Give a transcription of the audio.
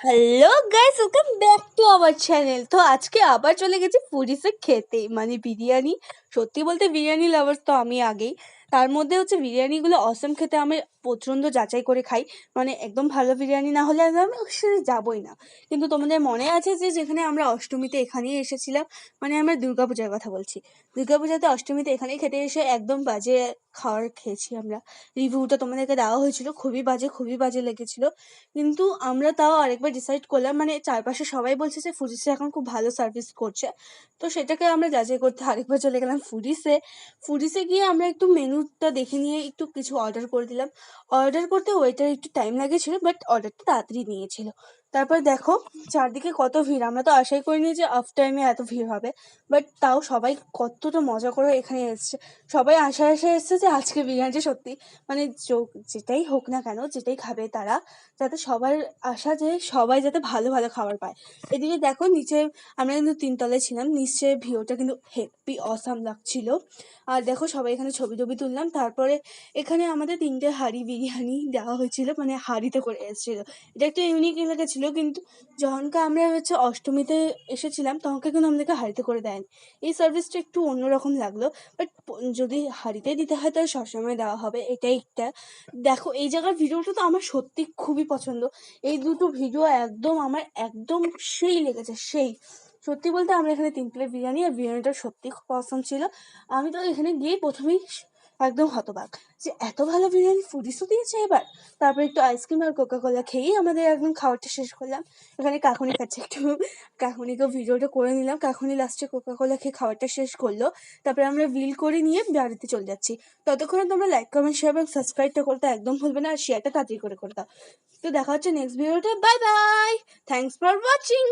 Hello guys welcome back to our channel তো আজকে আবার চলে গেছি পুরীতে খেতে মানে বিরিয়ানি। সত্যি বলতে বিরিয়ানি লাভার্স তো আমি আগেই। তার মধ্যে হচ্ছে বিরিয়ানিগুলো অসম খেতে আমি প্রচণ্ড যাচাই করে খাই। মানে একদম ভালো বিরিয়ানি না হলে আমি সেখানে যাবই না। কিন্তু তোমাদের মনে আছে যে যেখানে আমরা অষ্টমীতে এখানেই এসেছিলাম মানে আমরা দুর্গাপূজার কথা বলছি। দুর্গাপূজাতে অষ্টমীতে এখানেই খেতে এসে একদম বাজে খাওয়ার খেয়েছি আমরা। রিভিউটা তোমাদেরকে দেওয়া হয়েছিল, খুবই বাজে খুবই বাজে লেগেছিল। কিন্তু আমরা তাও আরেকবার ডিসাইড করলাম মানে চারপাশে সবাই বলছে যে ফুডিসে এখন খুব ভালো সার্ভিস করছে। তো সেটাকে আমরা যাচাই করতে আরেকবার চলে গেলাম ফুডিসে ফুডিসে গিয়ে আমরা একটু মেনুটা দেখে নিয়ে একটু কিছু অর্ডার করে দিলাম। অর্ডার করতে ওয়েটার একটু টাইম লাগেছিল বাট অর্ডারটা তাড়াতাড়ি নিয়েছিল। তারপর দেখো, চারদিকে কত ভিড়। আমরা তো আশাই করিনি যে অফ টাইমে এত ভিড় হবে বাট তাও সবাই কতটা মজা করে এখানে এসছে। সবাই আশা আশায় এসছে যে আজকে বিরিয়ানিটা সত্যি মানে যেটাই হোক না কেন, যেটাই খাবে তারা, যাতে সবার আশা যে সবাই যাতে ভালো ভালো খাবার পায়। এদিকে দেখো, নিচে আমরা কিন্তু তিনতলায় ছিলাম, নিচে ভিউটা কিন্তু হেপি অসাম লাগছিল। আর দেখো, সবাই এখানে ছবি টবি তুললাম, তারপরে এখানে আমাদের তিনটে হাঁড়ি বিরিয়ানি দেওয়া হয়েছিল মানে হাঁড়িতে করে এসেছিল। এটা একটা ইউনিক লেগেছিলো কিন্তু যখনকে আমরা হচ্ছে অষ্টমীতে এসেছিলাম, তখনকে কিন্তু আমাদেরকে হাঁড়িতে করে দেয়নি। এই সার্ভিসটা একটু অন্যরকম লাগল বাট যদি হাঁড়িতে দিতে হয় তাহলে সবসময় দেওয়া হবে, এটাই একটা। দেখো, এই জায়গার ভিডিওটা তো আমার সত্যি খুবই পছন্দ। এই দুটো ভিডিও একদম আমার একদম সেই লেগেছে, সেই। সত্যি বলতে আমরা এখানে তিন প্লেট বিরিয়ানি আর বিরিয়ানিটা সত্যি খুব পছন্দ ছিল। আমি তো এখানে গিয়েই প্রথমেই একদম হতবাক। যে এত ভালো বিরিয়ানি ফুডিসও দিয়েছে এবার। তারপরে একটু আইসক্রিম আর কোকা কোলা খেয়েই আমাদের একদম খাবারটা শেষ করলাম। এখানে কাকুনি কাছে একটু, কাকুনিকে ভিডিওটা করে নিলাম। কাকুনি লাস্টে কোকা কোলা খেয়ে খাবারটা শেষ করল। তারপরে আমরা বিল করে নিয়ে বাড়িতে চলে যাচ্ছি। ততক্ষণে তোমরা লাইক কমেন্ট শেয়ার এবং সাবস্ক্রাইবটা করতে একদম ভুলবে না আর শেয়ারটা তাড়াতাড়ি করে করে দাও। তো দেখা হচ্ছে নেক্সট ভিডিওটা bye bye thanks for watching